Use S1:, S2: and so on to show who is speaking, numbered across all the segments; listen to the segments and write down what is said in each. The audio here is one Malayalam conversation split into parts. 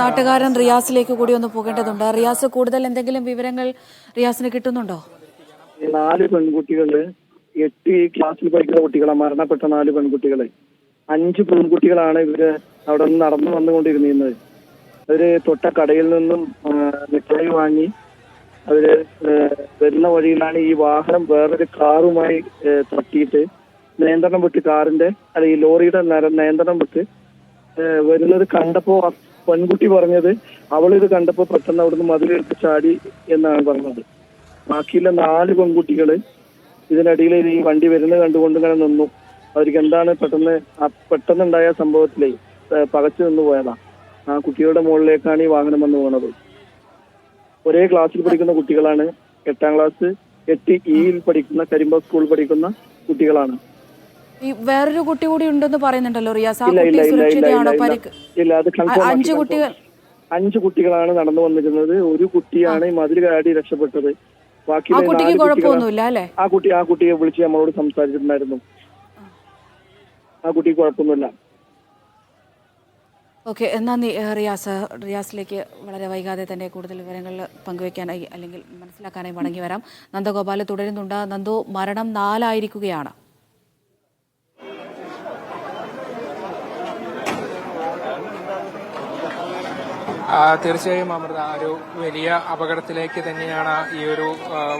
S1: നാട്ടുകാരൻ റിയാസിലേക്ക് കൂടി ഒന്ന് പോകേണ്ടതുണ്ട്. റിയാസ് കൂടുതൽ എന്തെങ്കിലും വിവരങ്ങൾ റിയാസിന് കിട്ടുന്നുണ്ടോ?
S2: നാല് പെൺകുട്ടികൾ എട്ട് ക്ലാസ്സിൽ പഠിക്കുന്ന കുട്ടികളെ മരണപ്പെട്ട നാല് പെൺകുട്ടികളെ. അഞ്ച് പെൺകുട്ടികളാണ് ഇവർ അവിടെ നിന്ന് നടന്നു വന്നുകൊണ്ടിരുന്നത്. അവർ തൊട്ട കടയിൽ നിന്നും മിഠായി വാങ്ങി അവർ വരുന്ന വഴിയിലാണ് ഈ വാഹനം വേറൊരു കാറുമായി തട്ടിയിട്ട് നിയന്ത്രണം വിട്ട് കാറിന്റെ അല്ല ഈ ലോറിയുടെ നിയന്ത്രണം വിട്ട് വരുന്നത് കണ്ടപ്പോ പെൺകുട്ടി പറഞ്ഞത് ഇത് കണ്ടപ്പോ പെട്ടെന്ന് അവിടുന്ന് മതിലെടുത്ത് ചാടി എന്നാണ് പറഞ്ഞത്. ബാക്കിയുള്ള നാല് പെൺകുട്ടികൾ ഇതിനിടയിൽ ഈ വണ്ടി വരുന്നത് കണ്ടുകൊണ്ട് ഇങ്ങനെ നിന്നു. അവർക്ക് എന്താണ് പെട്ടെന്ന് പെട്ടെന്നുണ്ടായ സംഭവത്തിലേ പകച്ചു നിന്ന് പോയതാ. ആ കുട്ടികളുടെ മുകളിലേക്കാണ് ഈ വാഹനം വന്ന് പോണത് ഒരേ ക്ലാസ്സിൽ പഠിക്കുന്ന കുട്ടികളാണ് എട്ടാം ക്ലാസ് എട്ട് ഇയിൽ പഠിക്കുന്ന കരിമ്പ സ്കൂളിൽ പഠിക്കുന്ന കുട്ടികളാണ്.
S1: ഈ വേറൊരു കുട്ടി കൂടി ഉണ്ടെന്ന് പറയുന്നുണ്ടല്ലോ റിയാസ് ആ കുട്ടി സുരക്ഷിതയാണോ പരിക്ക്?
S2: ഇല്ല അത്
S1: അഞ്ച് കുട്ടികൾ
S2: അഞ്ച് കുട്ടികളാണ് നടന്നു വന്നിരുന്നത്. ഒരു കുട്ടിയാണ് ഈ മതിൽ കാടി രക്ഷപ്പെട്ടത്.
S1: ബാക്കി
S2: ആ കുട്ടി ആ കുട്ടിയെ വിളിച്ച് നമ്മളോട് സംസാരിച്ചിട്ടുണ്ടായിരുന്നു. ആ കുട്ടിക്ക് കുഴപ്പമൊന്നുമില്ല.
S1: ഓക്കെ നന്ദി റിയാസ് റിയാസിലേക്ക് വളരെ വൈകാതെ തന്നെ കൂടുതൽ വിവരങ്ങൾ പങ്കുവയ്ക്കാനായി അല്ലെങ്കിൽ മനസ്സിലാക്കാനായി മടങ്ങി വരാം. നന്ദഗോപാൽ തുടരുന്നുണ്ട്. നന്ദു മരണം നാലായിരിക്കുകയാണ്
S3: ആ, തീർച്ചയായും അമൃത ഒരു വലിയ അപകടത്തിലേക്ക് തന്നെയാണ് ഈ ഒരു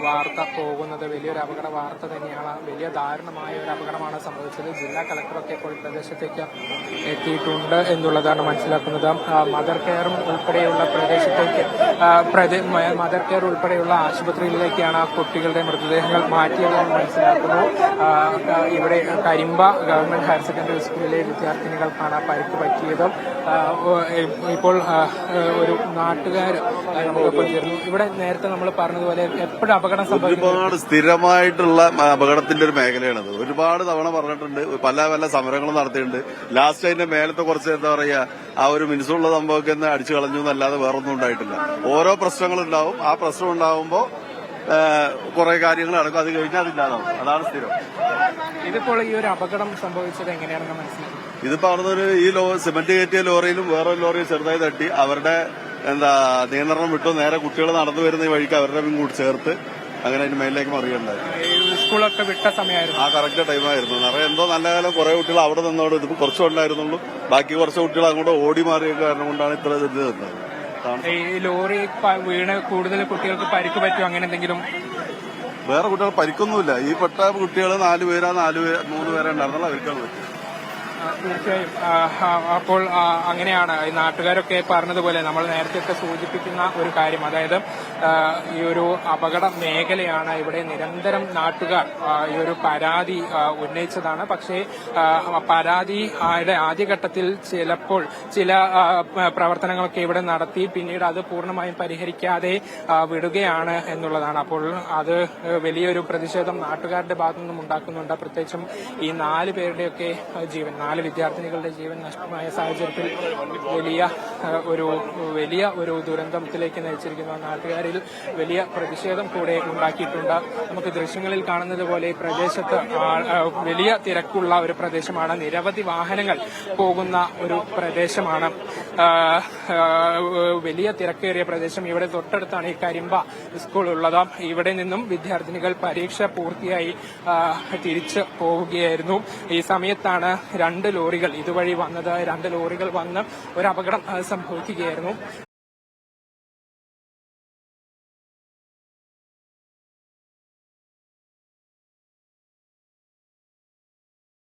S3: വാർത്ത പോകുന്നത്. വലിയൊരു അപകട വാർത്ത തന്നെയാണ്. വലിയ ദാരുണമായ ഒരു അപകടമാണ് സംഭവിച്ചത്. ജില്ലാ കളക്ടറൊക്കെ ഇപ്പോൾ പ്രദേശത്തേക്ക് എത്തിയിട്ടുണ്ട് എന്നുള്ളതാണ് മനസ്സിലാക്കുന്നത്. മദർ കെയറും ഉൾപ്പെടെയുള്ള പ്രദേശത്തേക്ക് മദർ കെയർ ഉൾപ്പെടെയുള്ള ആശുപത്രികളിലേക്കാണ് കുട്ടികളുടെ മൃതദേഹങ്ങൾ മാറ്റിയതെന്ന് മനസ്സിലാക്കുന്നു. ഇവിടെ കരിമ്പ ഗവൺമെന്റ് ഹയർ സെക്കൻഡറി സ്കൂളിലെ വിദ്യാർത്ഥിനികൾക്കാണ് പരിക്ക് പറ്റിയത്. ഇപ്പോൾ ഒരു നാട്ടുകാർ നമുക്കൊപ്പം ചേർന്നു ഇവിടെ നേരത്തെ നമ്മൾ പറഞ്ഞതുപോലെ എപ്പോഴും അപകടം
S4: ഒരുപാട് സ്ഥിരമായിട്ടുള്ള അപകടത്തിന്റെ ഒരു മേഖലയാണത്. ഒരുപാട് തവണ പറഞ്ഞിട്ടുണ്ട്. പല പല സമരങ്ങളും നടത്തിയിട്ടുണ്ട്. ലാസ്റ്റ് അതിന്റെ മേലത്തെ കുറച്ച് എന്താ പറയാ ആ ഒരു മിനിസുള്ള സംഭവമൊക്കെ ഒന്ന് അടിച്ചു കളഞ്ഞു എന്നല്ലാതെ വേറൊന്നും ഉണ്ടായിട്ടില്ല. ഓരോ പ്രശ്നങ്ങളുണ്ടാവും. ആ പ്രശ്നം ഉണ്ടാവുമ്പോ കുറെ കാര്യങ്ങൾ നടക്കും. അത് കഴിഞ്ഞാൽ അതില്ലാതാവും അതാണ് സ്ഥിരം.
S3: ഇതിപ്പോൾ ഈ ഒരു അപകടം സംഭവിച്ചത് എങ്ങനെയാണെന്ന് മനസ്സിലാക്കി.
S4: ഇതിപ്പോ അവിടുന്ന് ഈ ലോ സിമന്റ് കയറ്റിയ ലോറിയിലും വേറൊരു ലോറിയും ചെറുതായി തട്ടി. അവരുടെ എന്താ നിയന്ത്രണം വിട്ടു. നേരെ കുട്ടികൾ നടന്നു വരുന്ന വഴിക്ക് അവരുടെ കൂടി ചേർത്ത് അങ്ങനെ അതിന് മേലിലേക്ക് മറിയുണ്ടായി.
S3: സ്കൂളൊക്കെ വിട്ട സമയമായിരുന്നു.
S4: ആ കറക്റ്റ് ടൈമായിരുന്നു. നിറയെ എന്തോ നല്ല കാലം കുറെ കുട്ടികൾ അവിടെ നിന്നോട് ഇതിപ്പോ കുറച്ചു ഉണ്ടായിരുന്നുള്ളൂ ബാക്കി കുറച്ച് കുട്ടികൾ അങ്ങോട്ട് ഓടി മാറിയ കാരണം കൊണ്ടാണ് ഇത്ര ഇത് തന്നത്.
S3: ഈ ലോറി വീണ് കൂടുതൽ കുട്ടികൾക്ക് പരിക്ക് പറ്റും അങ്ങനെ എന്തെങ്കിലും?
S4: വേറെ കുട്ടികൾ പരിക്കൊന്നുമില്ല. ഈ പെട്ട കുട്ടികൾ നാലുപേരാ നാല് മൂന്ന് പേരെ ഉണ്ടായിരുന്നുള്ളൂ അവർക്കാണ് പറ്റും.
S3: തീർച്ചയായും. അപ്പോൾ അങ്ങനെയാണ്. ഈ നാട്ടുകാരൊക്കെ പറഞ്ഞതുപോലെ നമ്മൾ നേരത്തെ സൂചിപ്പിക്കുന്ന ഒരു കാര്യം. അതായത് ഈ ഒരു അപകട മേഖലയാണ് ഇവിടെ നിരന്തരം നാട്ടുകാർ ഈ ഒരു പരാതി ഉന്നയിച്ചതാണ്. പക്ഷേ പരാതിയുടെ ആദ്യഘട്ടത്തിൽ ചിലപ്പോൾ ചില പ്രവർത്തനങ്ങളൊക്കെ ഇവിടെ നടത്തി പിന്നീട് അത് പൂർണമായും പരിഹരിക്കാതെ വിടുകയാണ് എന്നുള്ളതാണ്. അപ്പോൾ അത് വലിയൊരു പ്രതിഷേധം നാട്ടുകാരുടെ ഭാഗത്തു നിന്നും ഉണ്ടാക്കുന്നുണ്ട്. പ്രത്യേകിച്ചും ഈ നാല് പേരുടെയൊക്കെ ജീവൻ നാല് വിദ്യാർത്ഥിനികളുടെ ജീവൻ നഷ്ടമായ സാഹചര്യത്തിൽ വലിയ ഒരു വലിയ ഒരു ദുരന്തത്തിലേക്ക് നയിച്ചിരിക്കുന്ന നാട്ടുകാരിൽ വലിയ പ്രതിഷേധം കൂടെ ഉണ്ടാക്കിയിട്ടുണ്ട്. നമുക്ക് ദൃശ്യങ്ങളിൽ കാണുന്നത് പോലെ ഈ പ്രദേശത്ത് വലിയ തിരക്കുള്ള ഒരു പ്രദേശമാണ്. നിരവധി വാഹനങ്ങൾ പോകുന്ന ഒരു പ്രദേശമാണ്. വലിയ തിരക്കേറിയ പ്രദേശം. ഇവിടെ തൊട്ടടുത്താണ് ഈ കരിമ്പ സ്കൂൾ ഉള്ളത്. ഇവിടെ നിന്നും വിദ്യാർത്ഥിനികൾ പരീക്ഷ പൂർത്തിയായി തിരിച്ച് പോവുകയായിരുന്നു. ഈ സമയത്താണ് രണ്ട് ലോറികൾ ഇതുവഴി വന്നത് രണ്ട് ലോറികൾ വന്ന് ഒരു അപകടം സംഭവിക്കുകയായിരുന്നു.